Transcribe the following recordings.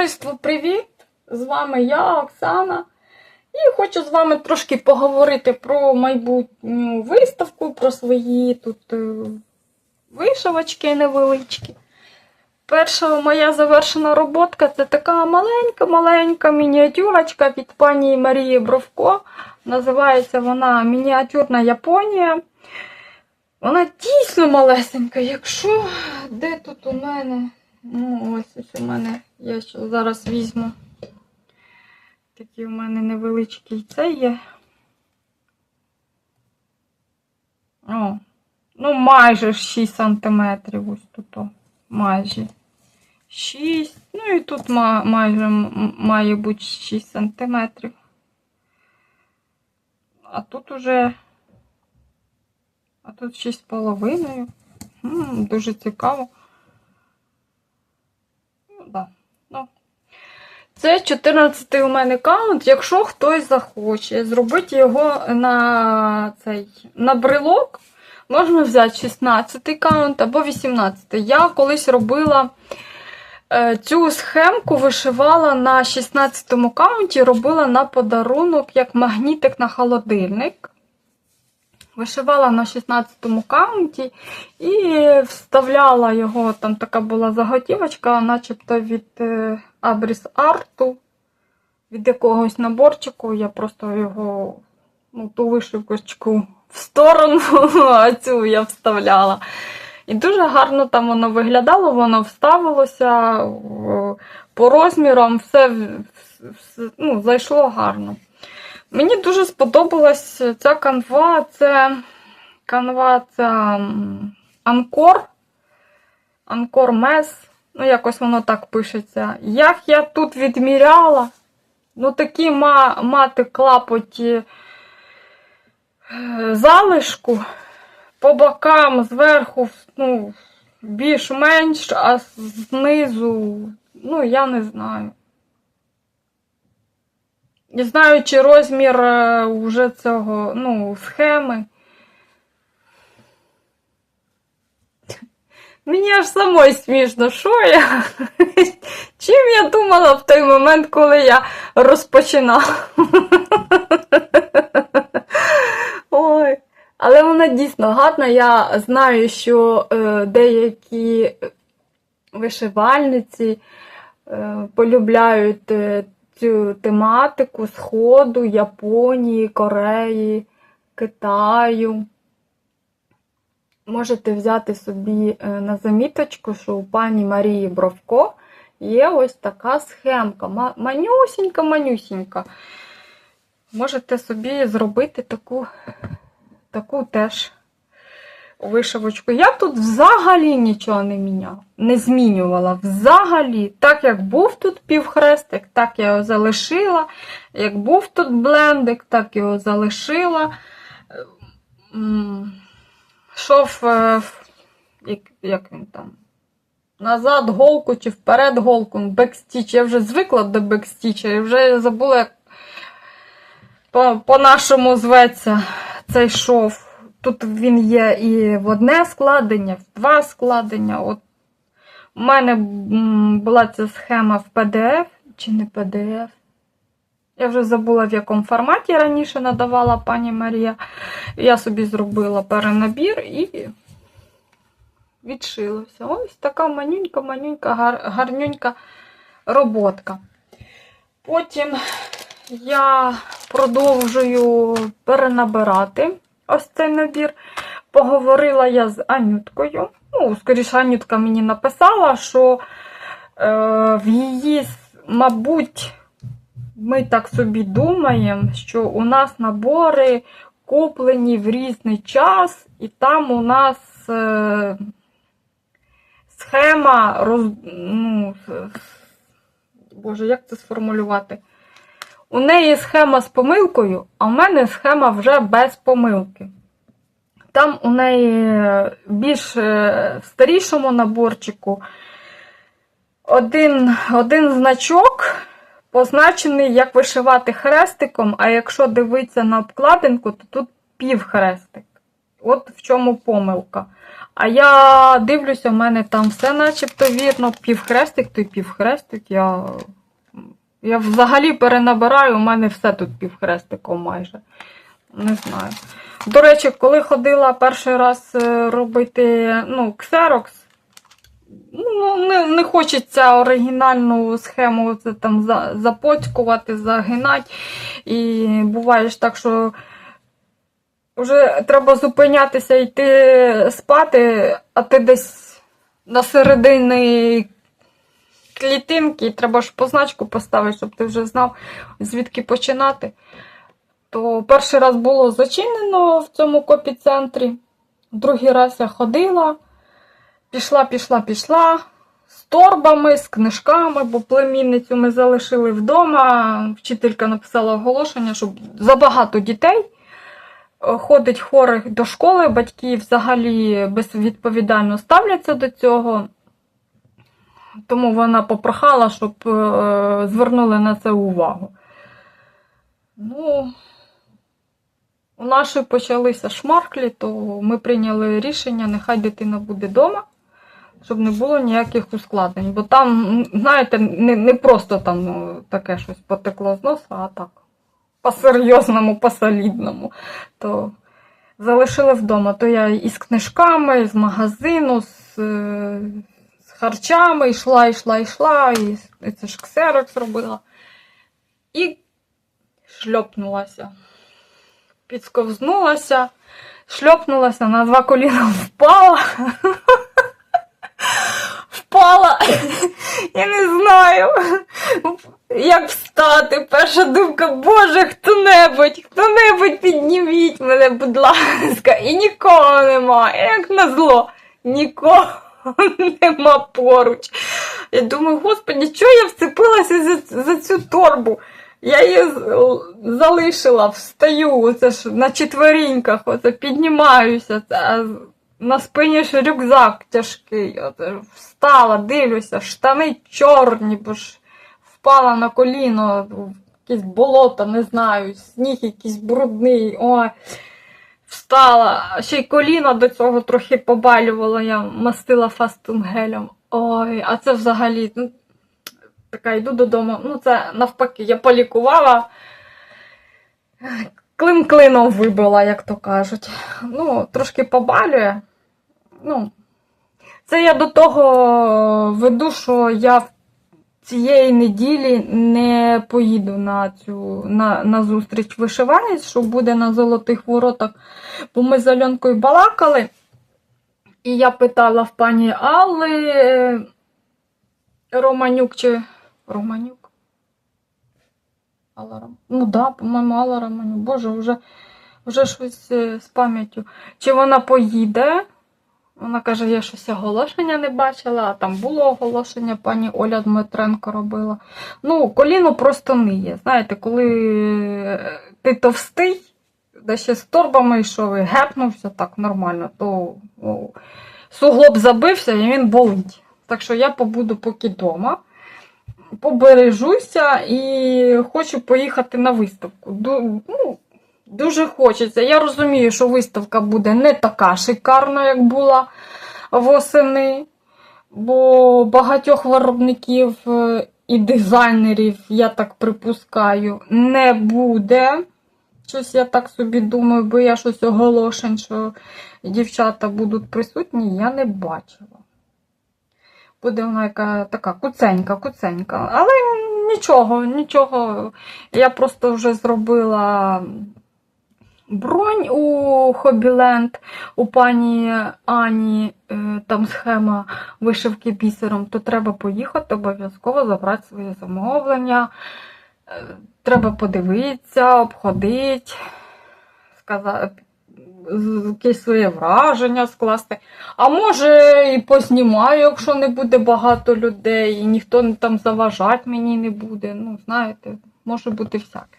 Товариство, привіт! З вами я, Оксана. І хочу з вами трошки поговорити про майбутню виставку, про свої тут е, вишивочки невеличкі. Перша моя завершена роботка це така маленька-маленька мініатюрочка від пані Марії Бровко. Називається вона Мініатюрна Японія. Вона дійсно малесенька. Якщо де тут у мене. Ну, ось ось у мене. Я ще зараз візьму. Такий у мене невеличкий це є. О, ну майже 6 сантиметрів ось тут. Майже 6. Ну і тут майже має бути 6 сантиметрів. А тут уже. А тут 6,5. М, Дуже цікаво. Ну, да. ну. Це 14 у мене каунт. Якщо хтось захоче зробити його на цей на брелок, можна взяти 16 каунт або 18. Я колись робила е, цю схемку, вишивала на 16 каунті, робила на подарунок як магнітик на холодильник. Вишивала на 16-му каунті і вставляла його, там така була заготівочка, начебто від е, Абріс Арту, від якогось наборчику. Я просто його, ну, ту вишивкочку в сторону, а цю я вставляла. І дуже гарно там воно виглядало, воно вставилося по розмірам, все, в- в- ну, зайшло гарно. Мені дуже сподобалась ця канва. Це канва це Анкор. Анкор Мес. Ну, якось воно так пишеться. Як я тут відміряла, ну такі ма, мати клапоті е, залишку по бокам, зверху, ну, більш-менш, а знизу, ну, я не знаю. Не знаю, чи розмір е, уже цього, ну, схеми. Мені аж самой смішно, що я? Чим я думала в той момент, коли я розпочинала? Ой. Але вона дійсно гарна. Я знаю, що е, деякі вишивальниці е, полюбляють е, тематику Сходу, Японії, Кореї, Китаю. Можете взяти собі е, на заміточку, що у пані Марії Бровко є ось така схемка. Ма- Манюсінька, манюсінька. Можете собі зробити таку, таку теж вишивочку. Я тут взагалі нічого не міняла, не змінювала. Взагалі, так як був тут півхрестик, так я його залишила. Як був тут блендик, так його залишила. Шов, е, як, як він там? Назад голку чи вперед голку, бекстіч. Я вже звикла до бекстіча і вже забула, як по- по-нашому зветься цей шов. Тут він є і в одне складення, в два складення. От у мене була ця схема в PDF чи не PDF. Я вже забула, в якому форматі раніше надавала пані Марія. Я собі зробила перенабір і відшилося. Ось така манюнька-манюнька, гар, гарнюнька роботка. Потім я продовжую перенабирати ось цей набір. Поговорила я з Анюткою. Ну, скоріше, Анютка мені написала, що е, в її, мабуть, ми так собі думаємо, що у нас набори куплені в різний час, і там у нас е, схема роз, ну, Боже, як це сформулювати? У неї схема з помилкою, а в мене схема вже без помилки. Там у неї більш е, в старішому наборчику один, один значок позначений, як вишивати хрестиком, а якщо дивитися на обкладинку, то тут півхрестик. От в чому помилка. А я дивлюся, в мене там все начебто вірно, півхрестик, то й півхрестик. Я, я взагалі перенабираю, у мене все тут півхрестиком майже. Не знаю. До речі, коли ходила перший раз е, робити ну, ксерокс, ну, не, не хочеться оригінальну схему це там за, запоцькувати, загинати. І буває ж так, що вже треба зупинятися йти спати, а ти десь на середині клітинки, і треба ж позначку поставити, щоб ти вже знав, звідки починати. То перший раз було зачинено в цьому копі-центрі. Другий раз я ходила, пішла, пішла, пішла з торбами, з книжками, бо племінницю ми залишили вдома. Вчителька написала оголошення, щоб забагато дітей е, ходить хворих до школи, батьки взагалі безвідповідально ставляться до цього. Тому вона попрохала, щоб е, звернули на це увагу. Ну, у нашої почалися шмарклі, то ми прийняли рішення, нехай дитина буде вдома, щоб не було ніяких ускладнень. Бо там, знаєте, не, не просто там ну, таке щось потекло з носа, а так. По-серйозному, по-солідному. То залишили вдома. То я і з книжками, з магазину, з, е, харчами йшла, йшла, йшла, і, це ж ксерокс робила. І шльопнулася. Підсковзнулася, шльопнулася, на два коліна впала. Впала. Я не знаю, як встати. Перша думка, Боже, хто-небудь, хто-небудь підніміть мене, будь ласка. І нікого нема. Як назло, нікого нема поруч. Я думаю, господи, чого я вцепилася за, за цю торбу? Я її залишила, встаю, оце ж на четверіньках, оце піднімаюся, це, на спині ж рюкзак тяжкий. Оце, встала, дивлюся, штани чорні, бо ж впала на коліно, якесь болото, не знаю, сніг якийсь брудний. Ой. Встала, ще й коліно до цього трохи побалювало, я мастила фастум гелем. Ой, а це взагалі. Ну, така йду додому. Ну, це навпаки, я полікувала. Клин клином вибила, як то кажуть. Ну, трошки побалює. Ну, це я до того веду, що я цієї неділі не поїду на цю на, на зустріч вишиванець, що буде на золотих воротах. Бо ми з Альонкою балакали. І я питала в пані Алли е, Романюк чи Романюк? Алла Ром... Ну да, по-моєму, Алла Романюк. Боже, вже, вже щось е, з пам'яттю. Чи вона поїде? Вона каже, я щось оголошення не бачила, а там було оголошення, пані Оля Дмитренко робила. Ну, коліно просто ниє. Знаєте, коли е, ти товстий, де ще з торбами йшов і гепнувся так нормально, то о, суглоб забився і він болить. Так що я побуду поки вдома, побережуся і хочу поїхати на виставку. Ду- ну, Дуже хочеться. Я розумію, що виставка буде не така шикарна, як була восени, бо багатьох виробників е, і дизайнерів, я так припускаю, не буде. Щось я так собі думаю, бо я щось оголошень, що дівчата будуть присутні, я не бачила. Буде вона яка така куценька, куценька. Але нічого, нічого. Я просто вже зробила бронь у Хобіленд, у пані Ані, е, там схема вишивки бісером, то треба поїхати обов'язково забрати своє замовлення. Е, Треба подивитися, обходити, сказати, якесь своє враження скласти. А може і познімаю, якщо не буде багато людей, і ніхто там заважати мені не буде. Ну, знаєте, може бути всяке.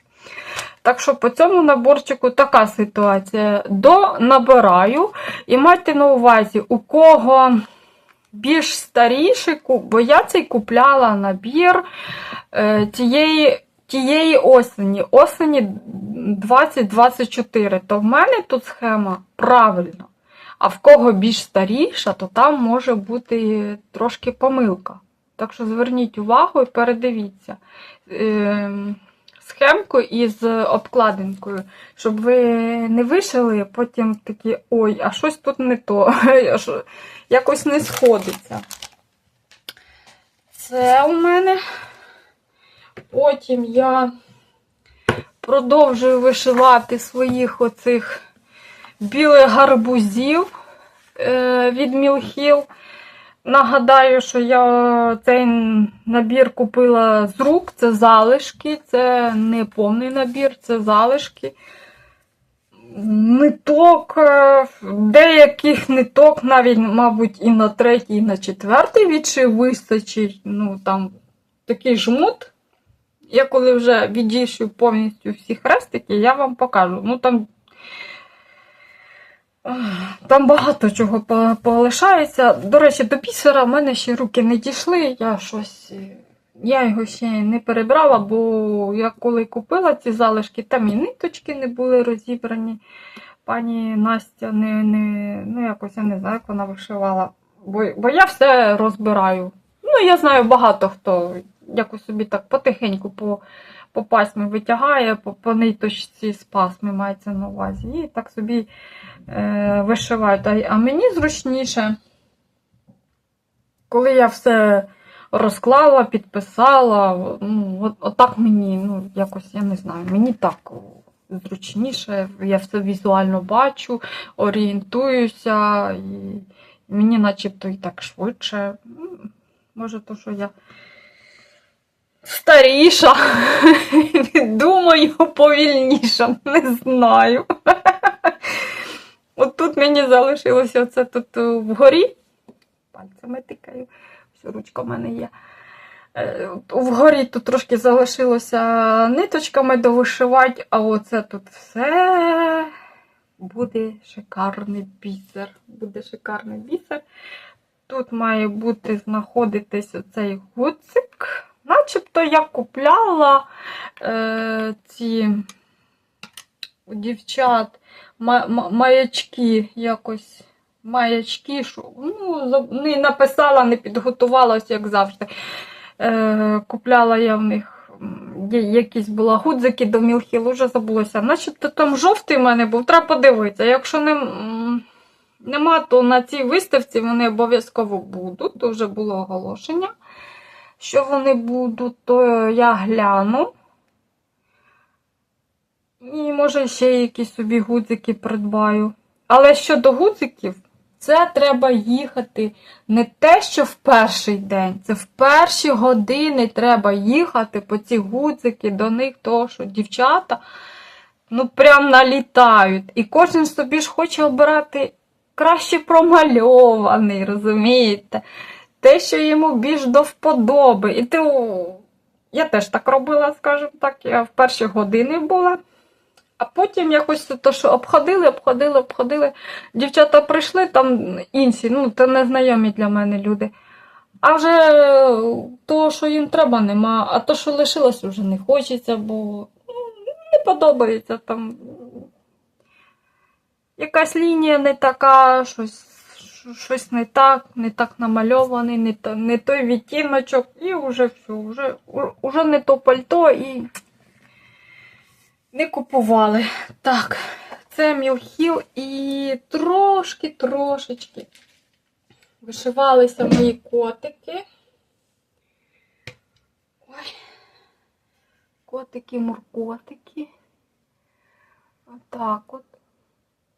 Так що по цьому наборчику така ситуація. До набираю і майте на увазі, у кого більш старіший, бо я цей купляла набір е, тієї, тієї осені, осені 2024. То в мене тут схема правильно. А в кого більш старіша, то там може бути трошки помилка. Так що зверніть увагу і передивіться е, схемку із обкладинкою, щоб ви не вишили, потім такі, ой, а щось тут не то, якось не сходиться. Це у мене. Потім я продовжую вишивати своїх оцих білих гарбузів е, від Мілхіл. Нагадаю, що я цей набір купила з рук, це залишки, це не повний набір, це залишки. Ниток, е, деяких ниток, навіть, мабуть, і на третій, і на четвертий відшив вистачить. Ну, там такий жмут. Я коли вже відійшов повністю всі хрестики, я вам покажу. Ну там, там багато чого полишається. До речі, до бісера в мене ще руки не дійшли. Я щось. е, Я його ще не перебрала, бо я коли купила ці залишки, там і ниточки не були розібрані. Пані Настя не, не, ну якось я не знаю, як вона вишивала. Бо, бо я все розбираю. Ну, я знаю багато хто якось собі так потихеньку по, по пасмі витягає, по, по ниточці з пасми мається на увазі. І так собі е, вишивають. А, мені зручніше, коли я все розклала, підписала, ну, от, отак мені, ну, якось, я не знаю, мені так зручніше, я все візуально бачу, орієнтуюся, і мені начебто і так швидше. Може, то, що я старіша, думаю, повільніша, не знаю. От тут мені залишилося оце тут е, вгорі. Пальцями тикаю, все, ручка в мене є. Е, Вгорі тут трошки залишилося ниточками довишивати, а оце тут все буде шикарний бісер. Буде шикарний бісер. Тут має бути знаходитись оцей гуцик. Начебто я купляла е, ці у дівчат ма- ма- маячки якось. Маячки, що ну, не написала, не підготувалась, як завжди. Е, купляла я в них якісь була гудзики до Мілхіл, уже забулося. Начебто там жовтий в мене був, треба подивитися. Якщо не, нема, то на цій виставці вони обов'язково будуть. То вже було оголошення. Що вони будуть, то я гляну. І може ще якісь собі гудзики придбаю. Але щодо гудзиків, це треба їхати не те, що в перший день, це в перші години треба їхати по ці гудзики до них, тому що дівчата ну прям налітають. І кожен собі ж хоче обирати краще промальований, розумієте? Те, що йому більш до вподоби. І ти, я теж так робила, скажімо так, я в перші години була. А потім якось то, що обходили, обходили, обходили. Дівчата прийшли, там інші, ну, це незнайомі для мене люди. А вже то, що їм треба, нема, а то, що лишилось, вже не хочеться, бо ну, не подобається там. Якась лінія не така, щось, щось не так, не так намальований, не, то, не той відтіночок, і вже все, вже, вже не то пальто і не купували. Так, це Мілхіл і трошки, трошечки вишивалися мої котики. Ой. Котики, муркотики. Отак от.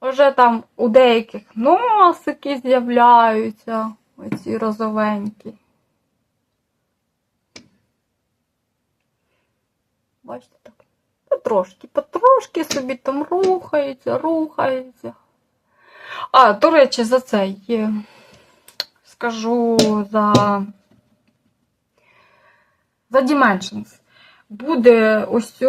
Вже там у деяких носики з'являються, оці розовенькі. Бачите так? Потрошки, потрошки собі там рухаються, рухаються. А, до речі, за це є. Скажу за, за Dimensions. Буде ось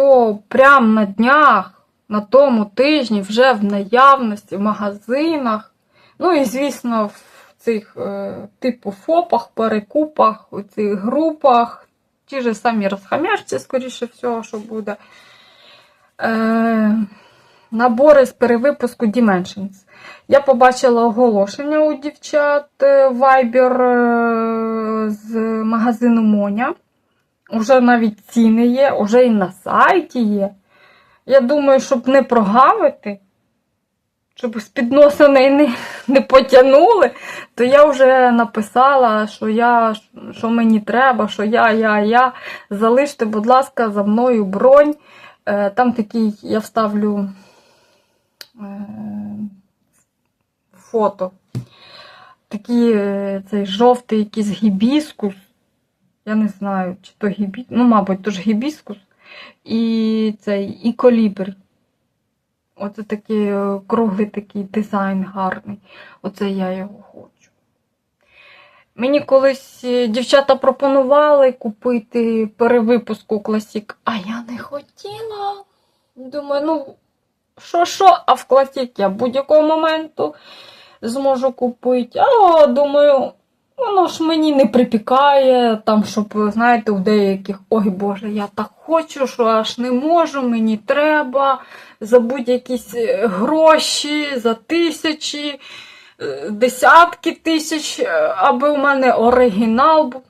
прямо на днях, на тому тижні, вже в наявності в магазинах. Ну і, звісно, в цих е, типу ФОПах, перекупах, у цих групах. Ті ж самі розхамяшці, скоріше всього, що буде. Е, набори з перевипуску Dimensions. Я побачила оголошення у дівчат е, Viber е, з магазину Моня. Уже навіть ціни є, уже і на сайті є. Я думаю, щоб не прогавити, щоб з підносини не, не потягнули, то я вже написала, що я, що мені треба, що я, я, я. Залиште, будь ласка, за мною бронь. Е, Там такий, я вставлю е, фото. Такий е, цей жовтий якийсь гібіскус. Я не знаю, чи то гібіскус, ну, мабуть, то ж гібіскус. І цей і колібр. Оце такий е, круглий такий дизайн гарний. Оце я його хочу. Мені колись е, дівчата пропонували купити перевипуску класік, а я не хотіла. Думаю, ну, що, що, а в класік я будь-якого моменту зможу купити. А думаю, воно ж мені не припікає, там, щоб, знаєте, у деяких, ой Боже, я так хочу, що аж не можу, мені треба за будь-якісь е, гроші, за тисячі, е, десятки тисяч, е, аби у мене оригінал був.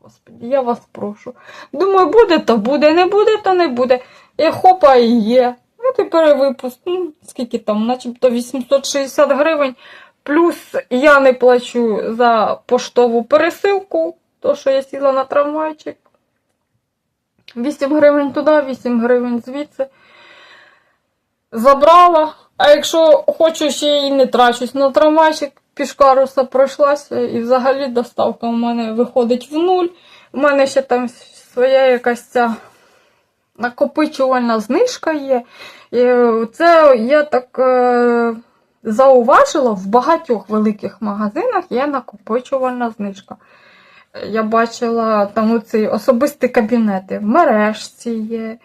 Господи, я вас прошу. Думаю, буде, то буде, не буде, то не буде. І хопа і є. Ну, тепер випуск. Ну, скільки там, начебто 860 гривень. Плюс я не плачу за поштову пересилку, то що я сіла на трамвайчик. 8 гривень туди, 8 гривень звідси. Забрала. А якщо хочу, ще й не трачусь на трамвайчик, пішкаруса пройшлася, і взагалі доставка у мене виходить в нуль. У мене ще там своя якась ця накопичувальна знижка є. І це я так е, зауважила, в багатьох великих магазинах є накопичувальна знижка. Я бачила там оці особисті кабінети. В мережці є,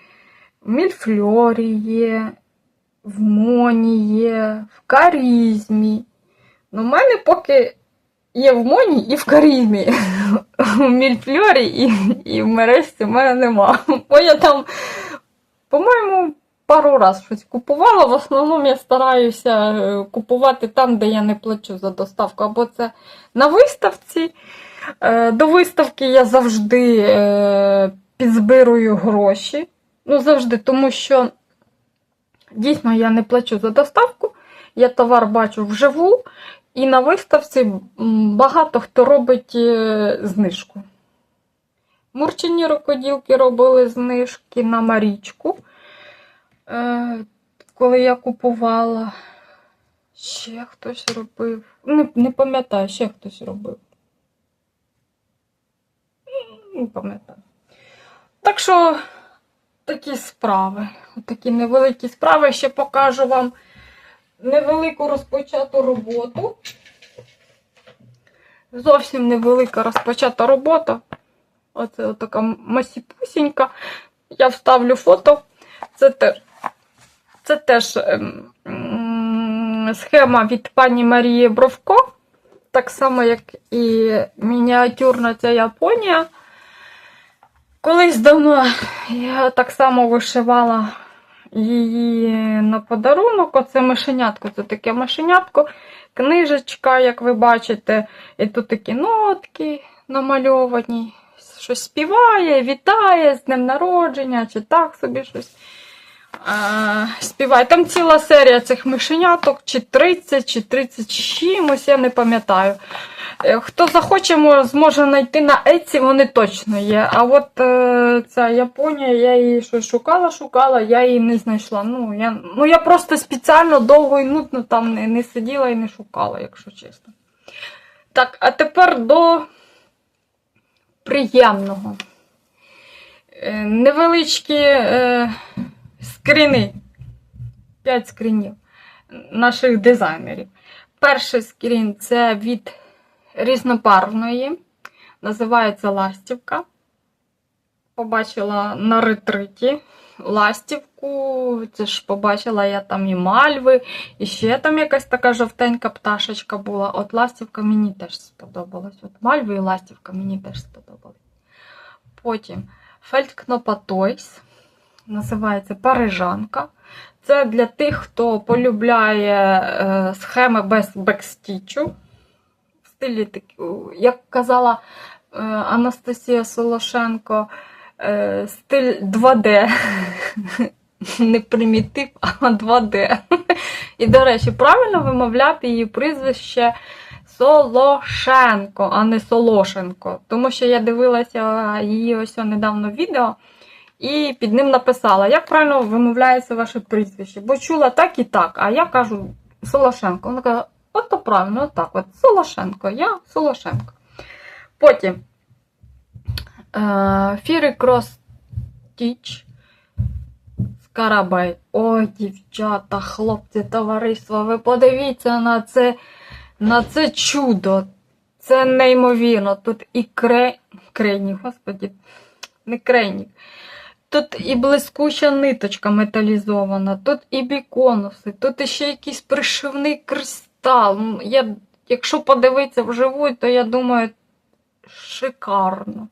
в Мільфльорі є, в Моні є, в Карізмі. Ну, в мене поки є в Моні і в Карізмі. В Мільфльорі і, і в мережці в мене нема. Бо я там, по-моєму, пару разів щось купувала. В основному я стараюся е, купувати там, де я не плачу за доставку. Або це на виставці. Е, До виставки я завжди е, підзбирую гроші. Ну, завжди, тому що дійсно я не плачу за доставку, я товар бачу вживу, і на виставці багато хто робить знижку. Мурчині рукоділки робили знижки на Марічку, коли я купувала. Ще хтось робив. Не, не пам'ятаю, ще хтось робив. Не пам'ятаю. Так що такі справи. Такі невеликі справи. Ще покажу вам невелику розпочату роботу. Зовсім невелика розпочата робота. Оце така масіпусінька. Я вставлю фото. Це теж, це теж ем, схема від пані Марії Бровко. Так само, як і мініатюрна ця Японія. Колись давно я так само вишивала її на подарунок. Оце мишенятко, це таке мишенятко, книжечка, як ви бачите, і тут такі нотки намальовані. Щось співає, вітає з днем народження, чи так собі щось співає. Там ціла серія цих мишеняток, чи 30, чи 30 з чимось, я не пам'ятаю. Е, Хто захоче, може, зможе знайти на Etsy, вони точно є. А от е, ця Японія, я її щось шукала, шукала, я її не знайшла. Ну, я, ну, я просто спеціально довго і нудно там не, не сиділа і не шукала, якщо чесно. Так, а тепер до приємного. Е, невеличкі скріни. 5 скрінів наших дизайнерів. Перший скрін це від різнопарної. Називається Ластівка. Побачила на ретриті ластівку. Це ж побачила я там і мальви, і ще там якась така жовтенька пташечка була. От ластівка мені теж сподобалась. От мальви і ластівка мені теж сподобались. Потім Фельдкнопа Тойс. Називається Парижанка. Це для тих, хто полюбляє е, схеми без бекстічу. В стилі, як казала е, Анастасія Солошенко, е, стиль 2D. Не примітив, а 2D. І, до речі, правильно вимовляти її прізвище Солошенко, а не Солошенко. Тому що я дивилася її ось недавно відео і під ним написала, як правильно вимовляється ваше прізвище. Бо чула так і так, а я кажу Солошенко. Вона каже, от то правильно, отак от. Солошенко, я Солошенко. Потім е, Фіри Крос Тіч. Скарабай. Ой, дівчата, хлопці, товариство, ви подивіться на це, на це чудо. Це неймовірно. Тут і кре... крейнік, господі, не крейнік. Тут і блискуча ниточка металізована, тут і біконуси, тут іще якийсь пришивний кристал. Я, якщо подивитися вживу, то я думаю, шикарно.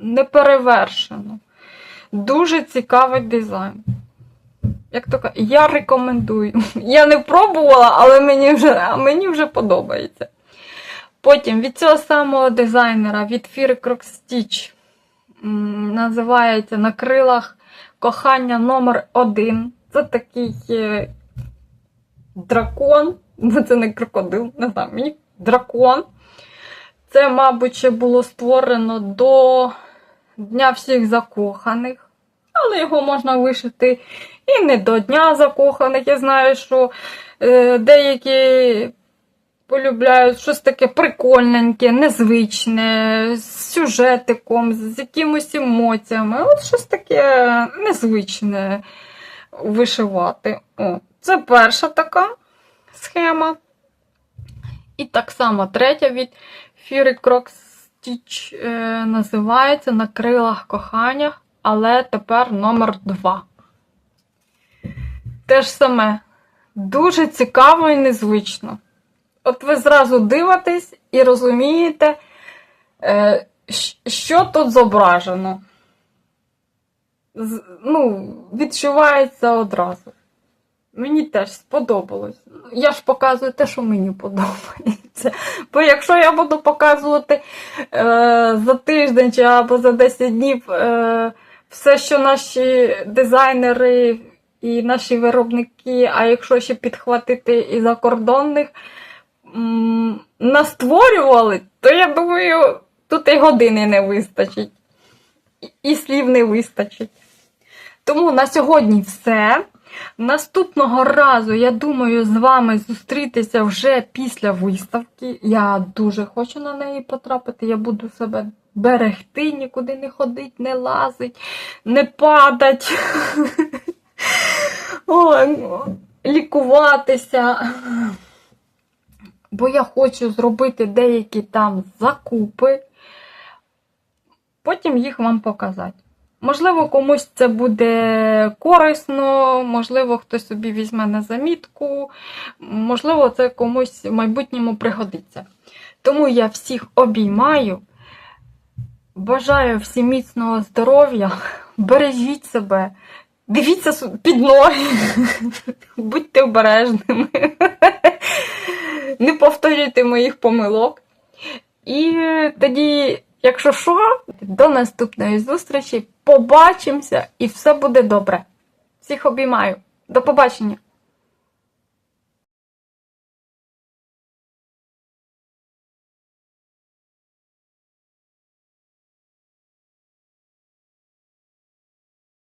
Неперевершено. Дуже цікавий дизайн. Як то я рекомендую. Я не пробувала, але мені вже, мені вже подобається. Потім від цього самого дизайнера, від Фіри Крокстіч, називається на крилах кохання номер 1 Це такий е, дракон, бо це не крокодил, не знаю, мені дракон. Це, мабуть, ще було створено до Дня всіх закоханих. Але його можна вишити і не до Дня закоханих. Я знаю, що е, деякі полюбляють щось таке прикольненьке, незвичне, з сюжетиком, з якимось емоціями. От щось таке незвичне вишивати. О, це перша така схема. І так само третя від Fury Croc Stitch е, називається На крилах кохання, але тепер номер 2. Те ж саме. Дуже цікаво і незвично. От ви зразу дивитесь і розумієте, е, що тут зображено. Ну, відчувається одразу. Мені теж сподобалось. Я ж показую те, що мені подобається. Бо якщо я буду показувати е, за тиждень чи або за 10 днів е, все, що наші дизайнери і наші виробники, а якщо ще підхватити і закордонних, настворювали, то я думаю, тут і години не вистачить, і- слів не вистачить. Тому на сьогодні все. Наступного разу, я думаю, з вами зустрітися вже після виставки. Я дуже хочу на неї потрапити. Я буду себе берегти, нікуди не ходить, не лазить, не падать. Лікуватися. Бо я хочу зробити деякі там закупи, потім їх вам показати. Можливо, комусь це буде корисно, можливо, хтось собі візьме на замітку, можливо, це комусь в майбутньому пригодиться. Тому я всіх обіймаю. Бажаю всім міцного здоров'я, бережіть себе, дивіться під ноги, будьте обережними, не повторюйте моїх помилок. І тоді, якщо що, до наступної зустрічі, побачимося і все буде добре. Всіх обіймаю. До побачення!